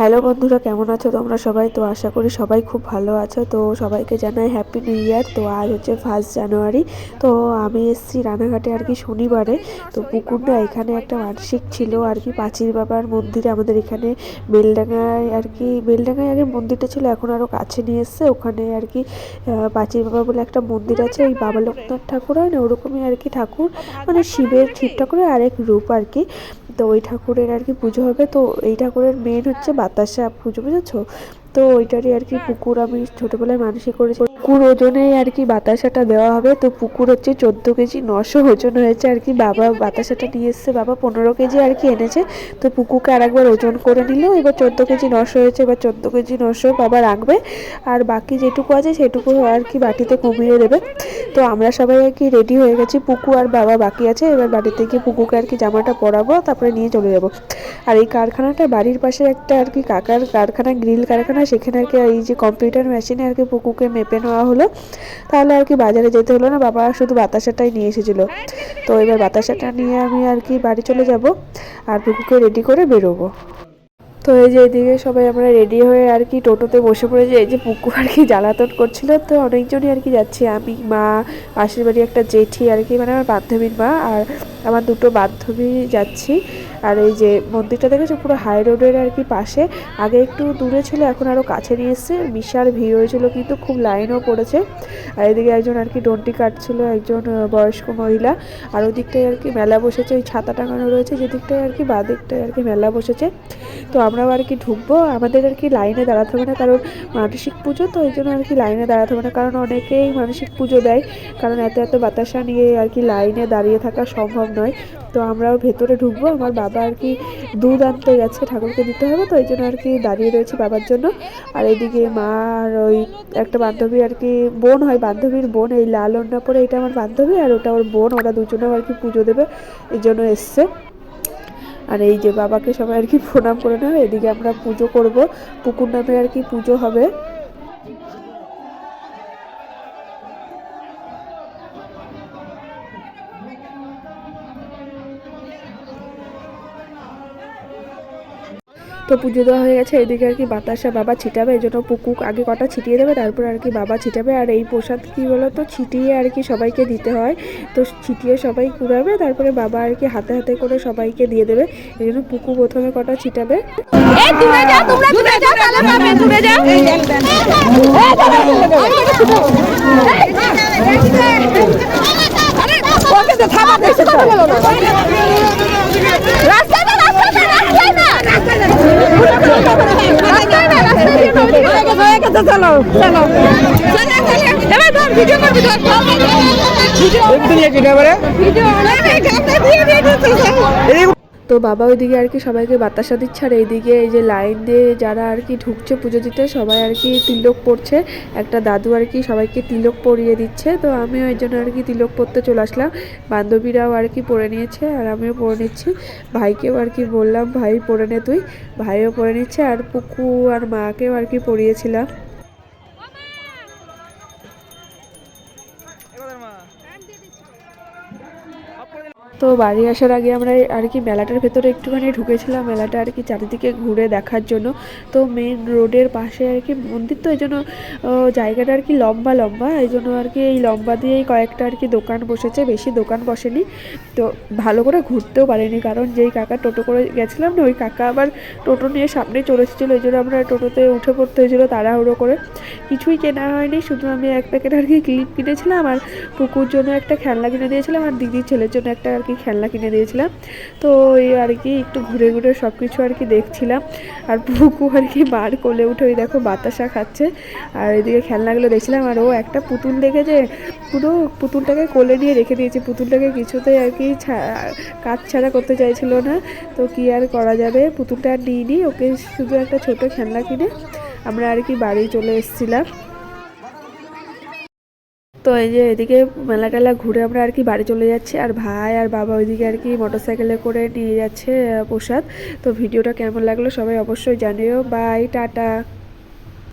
Hello বন্ধুরা, কেমন আছো তোমরা সবাই? তো আশা করি সবাই খুব ভালো আছো। তো সবাইকে জানাই হ্যাপি নিউ ইয়ার তো আজ হচ্ছে ফার্স্ট জানুয়ারি তো আমি এসেছি রানাঘাটে আর কি শনিবারে। তো পুকুরটা এখানে একটা মানসিক ছিল আর কি পাঁচির বাবার মন্দিরে আমাদের এখানে বেলডাঙ্গায় আর কি বেলডাঙ্গায় আগে মন্দিরটা ছিল, এখন আরও কাছে নিয়ে এসছে। ওখানে আর কি পাঁচির বাবা বলে একটা মন্দির আছে, ওই বাবা লোকনাথ ঠাকুর হয় না, ওরকমই আর কি ঠাকুর। মানে শিবের শিব ঠাকুরের আরেক রূপ আর কি। তো ওই ঠাকুরের আর কি পুজো হবে। তো এই ঠাকুরের মেন হচ্ছে বাতাসা পুজো, বুঝেছ? তো ওইটারই আর কি পুকুর আমি ছোটোবেলায় মানসিক করেছি। পুকুর ওজনেই আর কি বাতাসাটা দেওয়া হবে। তো পুকুর হচ্ছে চোদ্দ কেজি, নশো ওজন হয়েছে আর কি। বাবা বাতাসাটা নিয়ে এসছে, বাবা পনেরো কেজি আর কি এনেছে। তো পুকুরকে আর একবার ওজন করে নিল এবার চোদ্দ কেজি, নশো হয়েছে, এবার চোদ্দ কেজি, নশো বাবা রাখবে। আর বাকি যেটুকু আছে সেটুকু আর কি বাটিতে কমিয়ে দেবে। তো আমরা সবাই আর কি রেডি হয়ে গেছি, পুকু আর বাবা বাকি আছে। এবার বাড়িতে গিয়ে পুকুকে আর কি জামাটা পরাবো, তারপরে নিয়ে চলে যাব। আর এই কারখানাটা বাড়ির পাশে একটা আর কি কাকার কারখানা, গ্রিল কারখানা, সেখানে আর কি এই যে কম্পিউটার মেশিনে আর কি পুকুকে মেপে নেওয়া হলো। তাহলে আর কি বাজারে যেতে হলো না, বাবা শুধু বাতাসাটাই নিয়ে এসেছিল। তো এবার বাতাসাটা নিয়ে আমি আর কি বাড়ি চলে যাব। আর পুকুকে রেডি করে বেরোবো। তো এই যে এদিকে সবাই আমরা রেডি হয়ে আর কি টোটোতে বসে পড়েছি। এই যে পুকু আর কি জ্বালাতন করছিল, তো অনেকজনই আর কি যাচ্ছি। আমি, মা, পাশের বাড়ি একটা জেঠি আর কি মানে আমার বান্ধবীর মা আর আমার দুটো বান্ধবী যাচ্ছি। আর এই যে মন্দিরটা দেখেছ, পুরো হাই রোডের আর কি পাশে। আগে একটু দূরে ছিল, এখন আরও কাছে নিয়ে এসছে। বিশাল ভিড় হয়েছিল, কিন্তু খুব লাইনও পড়েছে। আর এদিকে একজন আর কি ডন্টি কাটছিল, একজন বয়স্ক মহিলা। আর ওদিকটায় আর কি মেলা বসেছে, ওই ছাতা টাঙানো রয়েছে, যেদিকটায় আর কি বাদিকটায় আর কি মেলা বসেছে। তো আমরাও আর কি ঢুকবো। আমাদের আর কি লাইনে দাঁড়াতে হবে না, কারণ মানসিক পুজো, তো ওই জন্য আর কি লাইনে দাঁড়াতে হবে না, কারণ অনেকেই মানসিক পুজো দেয়। কারণ এত এত বাতাসা নিয়ে আর কি লাইনে দাঁড়িয়ে থাকা সম্ভব নয়। তো আমরাও ভেতরে ঢুকবো, আমার বাবা আর কি দুধ আনতে গেছে, ঠাকুরকে দিতে হবে, তো ওই জন্য আর কি দাঁড়িয়ে রয়েছে বাবার জন্য। আর এদিকে মা আর ওই একটা বান্ধবী আর কি বোন হয়, বান্ধবীর বোন, এই লাল ওড়না পরে এটা আমার বান্ধবী, আর ওটা ওর বোন, ওরা দুজনেও আর কি পুজো দেবে, এই জন্য এসছে। আর এই যে বাবাকে সবাই আর কি প্রণাম করে নেবে এদিকে আমরা পুজো করব। পুকুর নামে আর কি পুজো হবে। তো পুজো দেওয়া হয়ে গেছে এদিকে আর কি বাতাসা বাবা ছিটাবে এই জন্য পুকু আগে কটা ছিটিয়ে দেবে তারপর আর কি বাবা ছিটাবে আর এই প্রসাদ কি বলো তো ছিটিয়ে আর কি সবাইকে দিতে হয় তো ছিটিয়ে সবাই কুড়াবে তারপরে বাবা আর কি হাতে হাতে করে সবাইকে দিয়ে দেবে এই জন্য পুকু প্রথমে কটা ছিটাবে। না রাস্তায় না রাস্তায় না রাস্তায় দিয়ে নদী হয়ে গেছে হয়ে গেছে চলো চলো। এবার ধর ভিডিও করবি ধর ভিডিও ভিডিও অনেক গামটা দিয়ে দিয়ে দিচ্ছে তো বাবা ওইদিকে আর কি সবাইকে বাতাসা দিচ্ছে আর এইদিকে এই যে লাইন দিয়ে যারা আর কি ঢুকছে পুজো দিতে সবাই আর কি তিলক পড়ছে একটা দাদু আর কি সবাইকে তিলক পরিয়ে দিচ্ছে। তো আমিও এই জন্য আর কি তিলক পরতে চলে আসলাম। বান্ধবীরাও আর কি পরে নিয়েছে আর আমিও পরে নিচ্ছি। ভাইকেও আর কি বললাম ভাই পরে নে তুই। ভাইও পরে নিচ্ছে আর পুকু আর মাকেও আর কি পরিয়েছিলাম। তো বাড়ি আসার আগে আমরা আর কি মেলাটার ভেতরে একটুখানি ঢুকেছিলাম, মেলাটা আর কি চারিদিকে ঘুরে দেখার জন্য। তো মেন রোডের পাশে আর কি মন্দির তো এই জন্য জায়গাটা আর কি লম্বা লম্বা, এই জন্য আর কি এই লম্বা দিয়েই কয়েকটা আর কি দোকান বসেছে, বেশি দোকান বসেনি। তো ভালো করে ঘুরতেও পারিনি, কারণ যেই কাকা টোটো করে গেছিলাম না, ওই কাকা আবার টোটো নিয়ে সামনে চলে এসেছিল, এই জন্য আমরা টোটোতে উঠে পড়তে হয়েছিলো তাড়াহুড়ো করে। কিছুই কেনা হয়নি, শুধু আমি এক প্যাকেট আর কি ক্লিপ কিনেছিলাম আর পুকুর জন্য একটা খেলনা কিনে দিয়েছিলাম আর দিদির ছেলের জন্য একটা আর কি খেলনা কিনে দিয়েছিলাম। তো এই আর কি একটু ঘুরে ঘুরে সব কিছু আর কি দেখছিলাম। আর পুকু আর কি মার কোলে উঠে ওই দেখো বাতাসা খাচ্ছে। আর এদিকে খেলনাগুলো দেখছিলাম আর ও একটা পুতুল দেখেছে পুরো পুতুলটাকে কোলে নিয়ে রেখে দিয়েছে। পুতুলটাকে কিছুতেই আর কি কাজ ছাড়া করতে চাইছিল না। তো কি আর করা যাবে? পুতুলটা আর নিইনি। ওকে শুধু একটা ছোট খেলনা কিনে আমরা আর কি বাড়ি চলে এসেছিলাম। তো এই যে এদিকে মেলা টেলা ঘুরে আমরা আর কি বাড়ি চলে যাচ্ছি। আর ভাই আর বাবা ওইদিকে আর কি মোটরসাইকেলে করে নিয়ে যাচ্ছে প্রসাদ। তো ভিডিওটা কেমন লাগল সবাই অবশ্যই জানিও। Bye, ta-ta.